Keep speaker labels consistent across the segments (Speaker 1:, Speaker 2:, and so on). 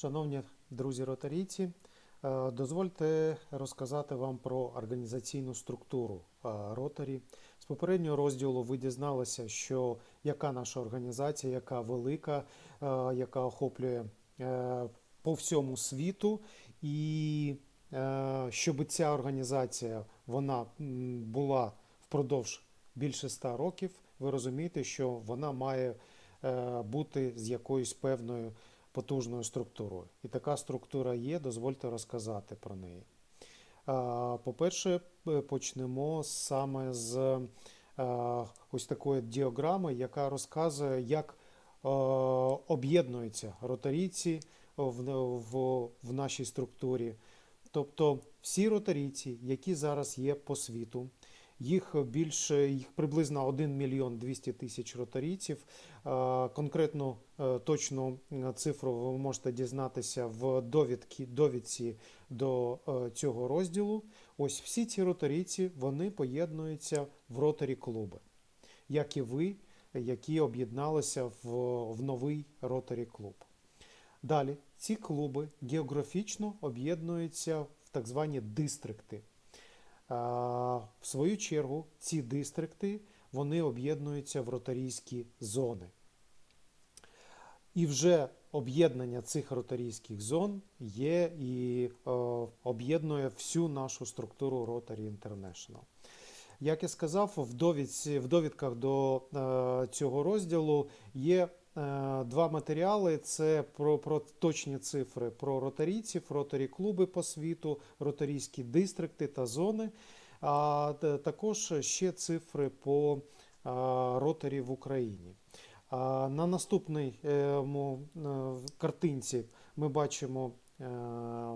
Speaker 1: Шановні друзі ротарійці, е, дозвольте розказати вам про організаційну структуру е, ротарі. З попереднього розділу ви дізналися, що яка наша організація, яка велика, е, яка охоплює по всьому світу, і щоб ця організація вона була впродовж більше ста років, ви розумієте, що вона має бути з якоюсь певною потужною структурою. І така структура є, дозвольте розказати про неї. По-перше, е, почнемо саме з е, ось такої діаграми, яка розказує, як е, об'єднуються ротарійці в, нашій структурі. Тобто всі ротарійці, які зараз є по світу, їх більше, їх приблизно 1 мільйон 200 тисяч ротарійців. Е, Конкретну е, точну е, цифру ви можете дізнатися в довідки, довідці до цього розділу. Ось всі ці ротарійці вони поєднуються в ротарі клуби, як і ви, які об'єдналися в, в новий ротарі клуб. Далі ці клуби географічно об'єднуються в так звані дистрикти. В свою чергу, ці дистрикти вони об'єднуються в ротарійські зони. І вже об'єднання цих ротарійських зон є і об'єднує всю нашу структуру Rotary International. Як я сказав, в, в довідках до е, цього розділу є два матеріали: це про, про точні цифри про ротарійців, ротарі клуби по світу, ротарійські дистрикти та зони, а також ще цифри по е, ротарі в Україні. На наступній е, е, картинці ми бачимо е,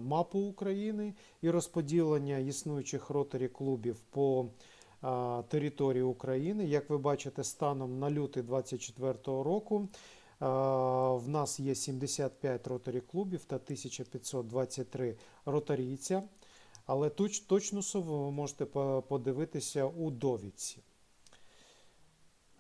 Speaker 1: мапу України і розподілення існуючих ротарі клубів по е, території України. Як ви бачите, станом на лютий 2024 року в нас є 75 ротарі клубів та 1523 ротарійця. Але точ, точну суму ви можете подивитися у довідці.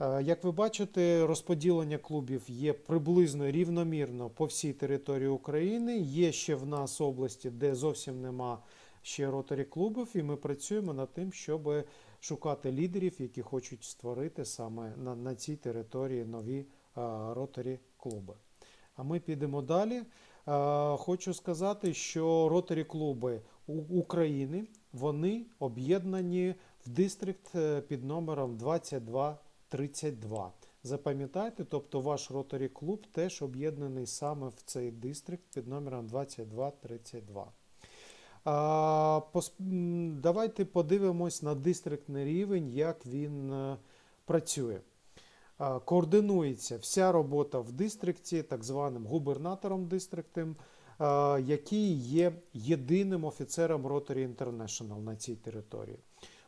Speaker 1: Як ви бачите, розподілення клубів є приблизно рівномірно по всій території України. Є ще в нас області, де зовсім нема ще ротарі клубів, і ми працюємо над тим, щоб шукати лідерів, які хочуть створити саме на, на цій території нові е, ротарі клуби. А ми підемо далі. Е, Хочу сказати, що ротарі клуби України вони об'єднані в дистрикт е, під номером 2232. Запам'ятайте, тобто ваш ротарі клуб теж об'єднаний саме в цей дистрикт під номером 2232. Давайте подивимось на дистриктний рівень, як він е, працює. Координується вся робота в дистрикті так званим губернатором дистриктом, який є єдиним офіцером Rotary International на цій території.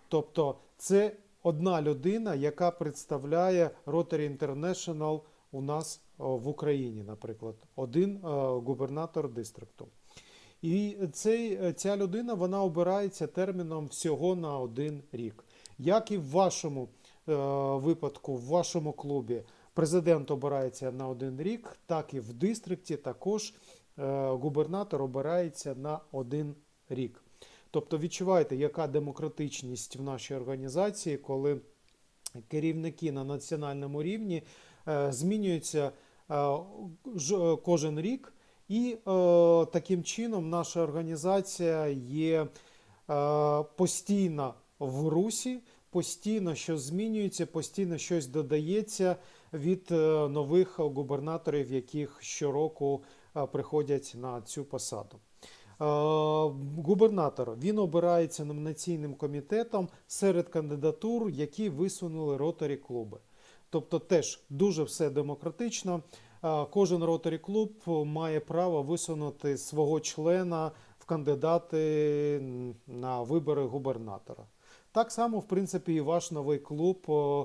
Speaker 1: Тобто це одна людина, яка представляє Rotary International у нас в Україні, наприклад, один е, губернатор дистрикту. І цей, ця людина вона обирається терміном всього на один рік. Як і в вашому е, випадку, в вашому клубі, президент обирається на один рік, так і в дистрикті також е, губернатор обирається на один рік. Тобто відчуваєте, яка демократичність в нашій організації, коли керівники на національному рівні е, змінюються е, кожен рік, і е, таким чином наша організація є е, постійно в русі, постійно щось змінюється, постійно щось додається від е, нових губернаторів, яких щороку е, приходять на цю посаду. Е, Губернатор він обирається номінаційним комітетом серед кандидатур, які висунули ротарі клуби. Тобто теж дуже все демократично. Е, Кожен ротарі клуб має право висунути свого члена в кандидати на вибори губернатора. Так само, в принципі, і ваш новий клуб е,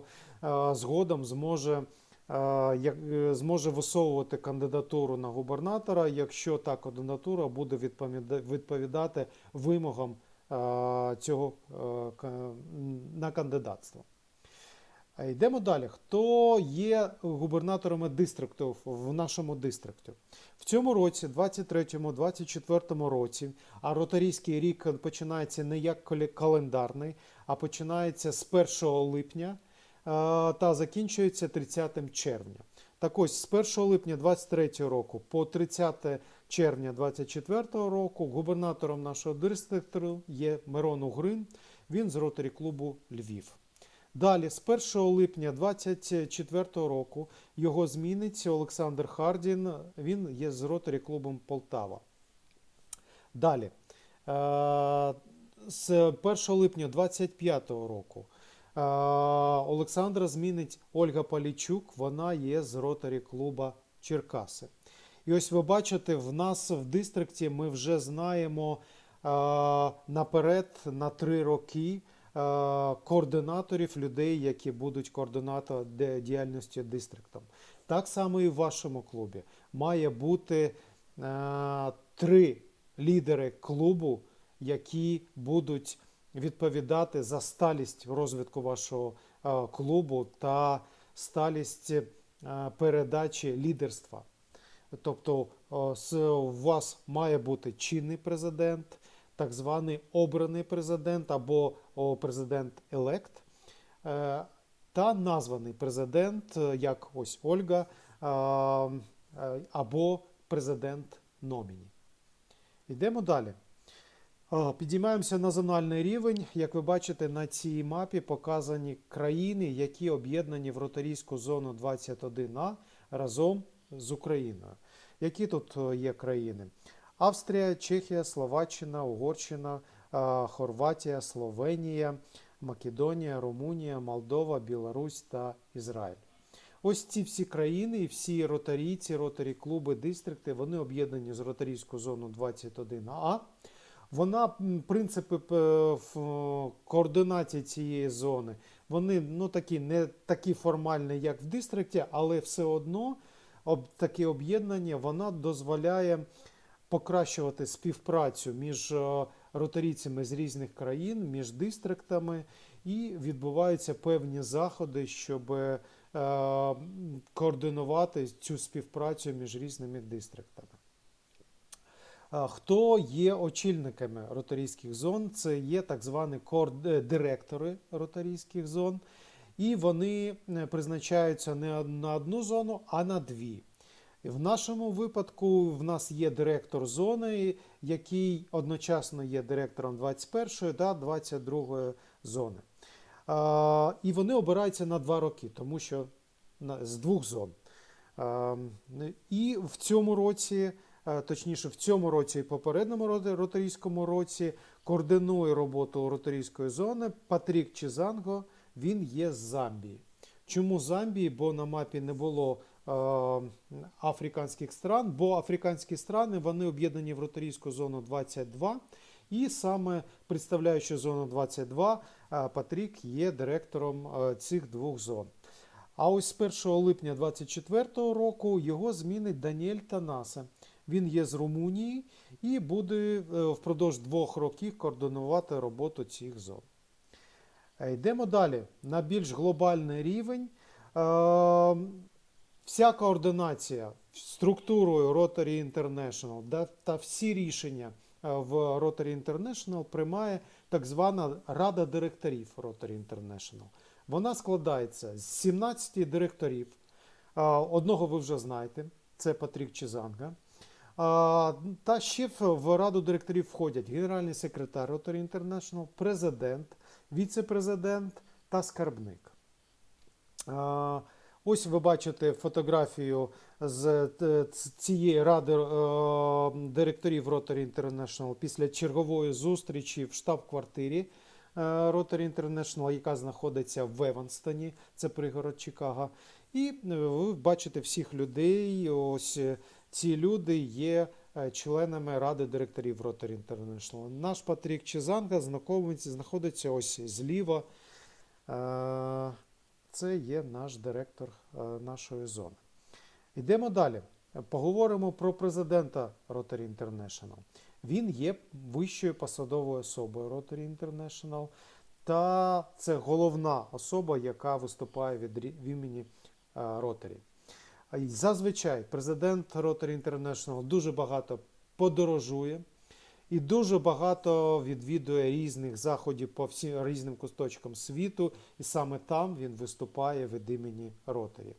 Speaker 1: згодом зможе, е, зможе висовувати кандидатуру на губернатора, якщо та кандидатура буде відповіда- відповідати вимогам цього на кандидатство. Е, Йдемо далі. Хто є губернаторами дистриктів в нашому дистрикті? В цьому році, 23-24 році, а ротарійський рік починається не як календарний, а починається з 1 липня е, та закінчується 30 червня. Так ось з 1 липня 23 року по 30 червня 24 року губернатором нашого дистрикту є Мирон Угрин. Він з ротарі клубу Львів. Далі, з 1 липня 24 року, його змінить Олександр Хардін. Він є з ротарі клубом Полтава. Далі, е, з 1 липня 25 року е, Олександра змінить Ольга Палічук. Вона є з ротарі клуба Черкаси. І ось ви бачите, в нас в дистрикті ми вже знаємо е, наперед на три роки координаторів людей, які будуть координатором діяльності дистриктом. Так само і в вашому клубі має бути е, три лідери клубу, які будуть відповідати за сталість розвитку вашого е, клубу та сталість е, передачі лідерства. Тобто у вас має бути чинний президент, так званий обраний президент або о, президент-елект, е, та названий президент, е, як ось Ольга, е, або президент номіні. Йдемо далі. Підіймаємося на зональний рівень. Як ви бачите, на цій мапі показані країни, які об'єднані в ротарійську зону 21А разом з Україною. Які тут є країни? Австрія, Чехія, Словаччина, Угорщина, Хорватія, Словенія, Македонія, Румунія, Молдова, Білорусь та Ізраїль. Ось ці всі країни і всі ротарійці, ротарі клуби, дистрикти, вони об'єднані з ротарійську зону 21А. Вона, принципи координації цієї зони, вони ну, такі, не такі формальні, як в дистрикті, але все одно об, таке об'єднання вона дозволяє покращувати співпрацю між е, ротарійцями з різних країн, між дистриктами, і відбуваються певні заходи, щоб е, координувати цю співпрацю між різними дистриктами. Хто є очільниками ротарійських зон? Це є так звані е, директори ротарійських зон, і вони е, призначаються не на одну зону, а на дві. В нашому випадку в нас є директор зони, який одночасно є директором 21 та 22 зони. А, І вони обираються на два роки, тому що з двох зон. А, І в цьому році, точніше, в цьому році і попередньому ротарійському році координує роботу ротарійської зони Патрік Чизанго. Він є з Замбії. Чому Замбії? Бо на мапі не було африканських стран, бо африканські страни вони об'єднані в ротарійську зону 22. І саме представляючи зону 22, е, Патрік є директором е, цих двох зон. А ось з 1 липня 2024 року його змінить Даніель Танасе. Він є з Румунії і буде е, впродовж двох років координувати роботу цих зон. Е, Йдемо далі на більш глобальний рівень. Е, Вся координація структурою Rotary International та всі рішення е, в Rotary International приймає так звана Рада директорів Rotary International. Вона складається з 17 директорів. Е, Одного ви вже знаєте, це Патрік Чизанга. Та ще в раду директорів входять генеральний секретар Rotary International, президент, віце-президент та скарбник. Ось ви бачите фотографію з е, цієї ради е, директорів Rotary International після чергової зустрічі в штаб-квартирі е, Rotary International, яка знаходиться в Еванстоні, це пригород Чикаго. І ви бачите всіх людей. Ось ці люди є членами ради директорів Rotary International. Наш Патрік знакомиться, знаходиться ось зліва. Е, Це є наш директор е, нашої зони. Йдемо далі. Поговоримо про президента Rotary International. Він є вищою посадовою особою Rotary International. та це головна особа, яка виступає від в імені Ротарі. Зазвичай президент Rotary International дуже багато подорожує і дуже багато відвідує різних заходів по всім різним куточкам світу, і саме там він виступає від імені Ротарі.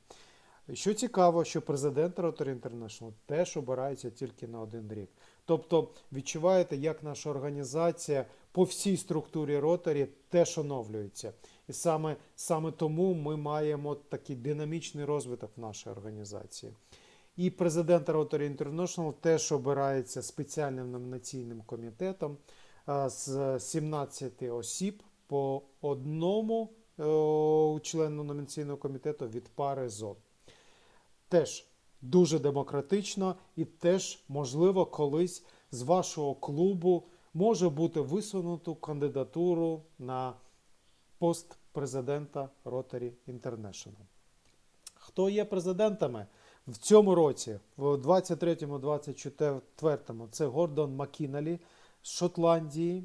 Speaker 1: Що цікаво, що президент Rotary International теж обирається тільки на один рік. Тобто відчуваєте, як наша організація по всій структурі Rotary теж оновлюється. І саме, саме тому ми маємо такий динамічний розвиток в нашій організації. І президент Rotary International теж обирається спеціальним номінаційним комітетом з 17 осіб по одному е, члену номінаційного комітету від пари зон. Теж дуже демократично і теж, можливо, колись з вашого клубу може бути висунуту кандидатуру на пост президента Rotary International. Хто є президентами в цьому році, в 23-24, це Гордон Маккіналі з Шотландії.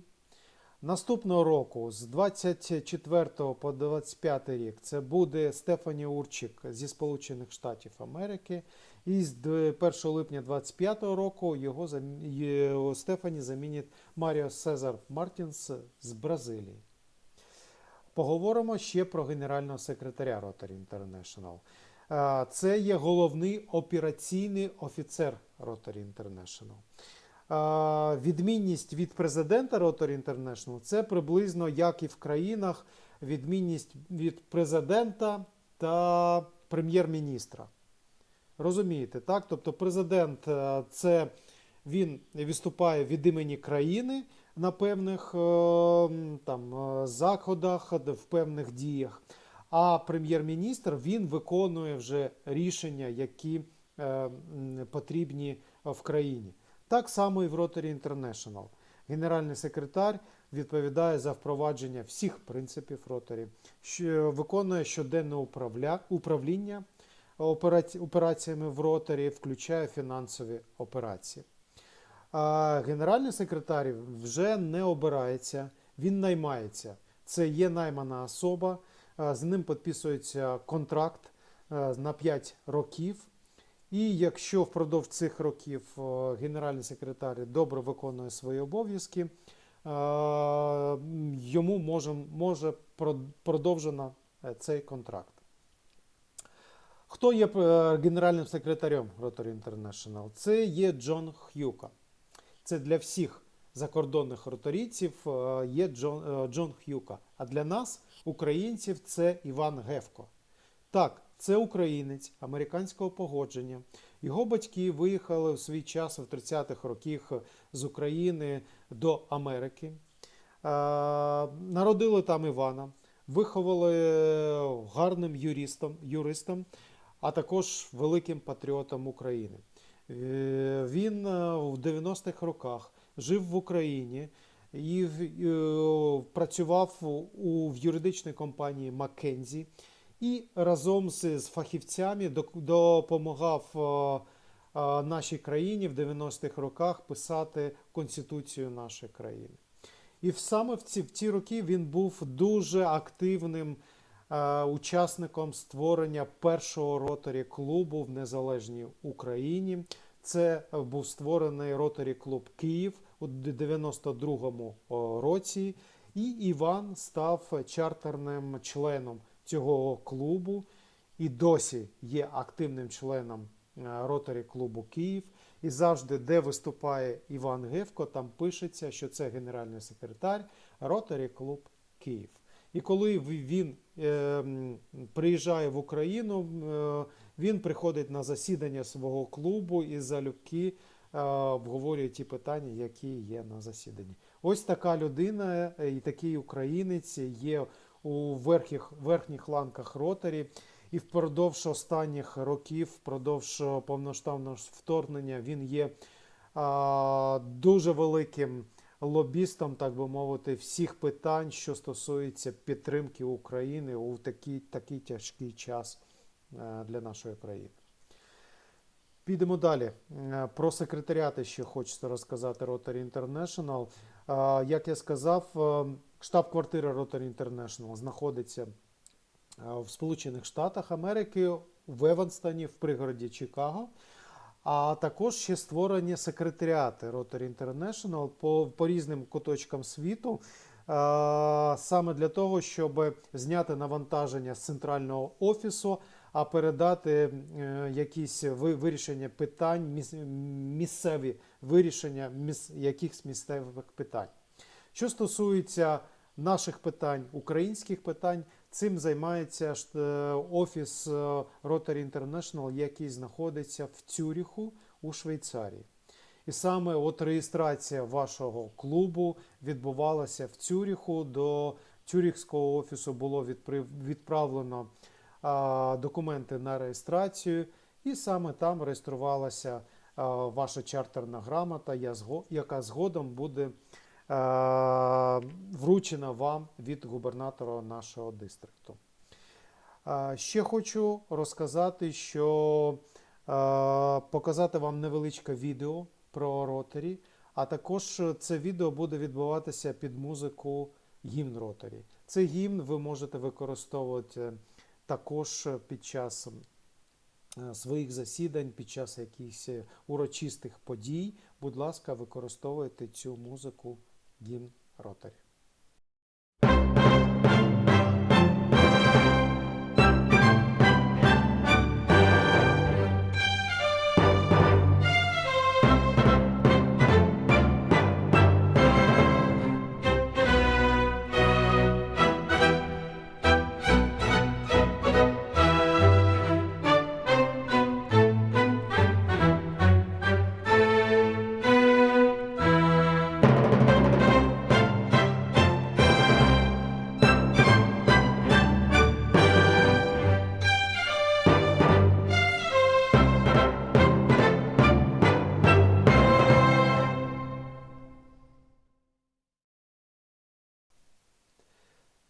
Speaker 1: Наступного року, з 24 по 25 рік, це буде Стефані Урчик зі Сполучених Штатів Америки. І з 1 липня 25 року його Стефані замінить Маріо Сезар Мартінс з Бразилії. Поговоримо ще про генерального секретаря Rotary International. Це є головний операційний офіцер Rotary International. Відмінність від президента Rotary International це приблизно як і в країнах, відмінність від президента та прем'єр-міністра. Розумієте, так? Тобто президент е, це він виступає від імені країни на певних е, там, е, заходах, в певних діях. А прем'єр-міністр він виконує вже рішення, які е, потрібні в країні. Так само і в Rotary International. Генеральний секретар відповідає за впровадження всіх принципів Rotary, що виконує щоденне управля... управління операці... операціями в Rotary, включає фінансові операції. А генеральний секретар вже не обирається, він наймається. Це є наймана особа, з ним підписується контракт на 5 років. І якщо впродовж цих років е, генеральний секретар добре виконує свої обов'язки, е, йому може, може продовжено е, цей контракт. Хто є е, генеральним секретарем Rotary International? Це є Джон Х'юка. Це для всіх закордонних роторійців е, є Джон, е, Джон Х'юка. А для нас, українців, це Іван Гевко. Так, це українець американського походження. Його батьки виїхали в свій час в 30-х роках з України до Америки. Е, Народили там Івана, виховали гарним юристом, юристом, а також великим патріотом України. Е, Він е, в 90-х роках жив в Україні і е, працював у в юридичній компанії Маккензі і разом з, з фахівцями допомагав е, е, нашій країні в 90-х роках писати Конституцію нашої країни. І саме в ці, в ті роки він був дуже активним е, учасником створення першого роторі клубу в незалежній Україні. Це був створений роторі клуб Київ у 92-му році. І Іван став чартерним членом цього клубу і досі є активним членом роторі клубу Київ. І завжди, де виступає Іван Гевко, там пишеться, що це генеральний секретар Ротарі Клуб Київ. І коли він е, приїжджає в Україну, е, він приходить на засідання свого клубу і залюбки е, обговорює ті питання, які є на засіданні. Ось така людина е, і такий українець є у верхніх, верхніх ланках ротарі. І впродовж останніх років, впродовж е, повноштабного вторгнення, він є а, дуже великим лобістом, так би мовити, всіх питань, що стосується підтримки України у такий, такий тяжкий час е, для нашої країни. Підемо далі. Е, Про секретаріати ще хочеться розказати Rotary International. Е, Як я сказав, е, Штаб-квартира Rotary International знаходиться в Сполучених Штатах Америки, в Еванстоні, в пригороді Чикаго. А також ще створені секретаріати Rotary International по, по різним куточкам світу. Саме для того, щоб зняти навантаження з центрального офісу, а передати е, якісь вирішення питань, місцеві вирішення якихось місцевих питань. Що стосується наших питань, українських питань, цим займається е, офіс е, Rotary International, який знаходиться в Цюріху у Швейцарії. І саме от реєстрація вашого клубу відбувалася в Цюріху. До Цюріхського офісу було відправлено документи на реєстрацію, і саме там реєструвалася ваша чартерна грамота, яка згодом буде вручена вам від губернатора нашого дистрикту. Ще хочу розказати, що показати вам невеличке відео про ротарі, а також це відео буде відбуватися під музику гімн ротарі. Цей гімн ви можете використовувати також під час е, своїх засідань, під час якихось е, урочистих подій. Будь ласка, використовуйте цю музику гімн ротарі.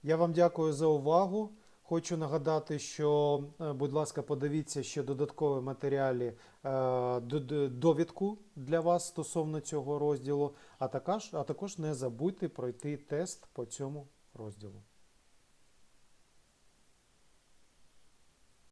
Speaker 1: Я вам дякую за увагу. Хочу нагадати, що, е, будь ласка, подивіться ще додаткові матеріалі, е, довідку для вас стосовно цього розділу, а також, а також не забудьте пройти тест по цьому розділу.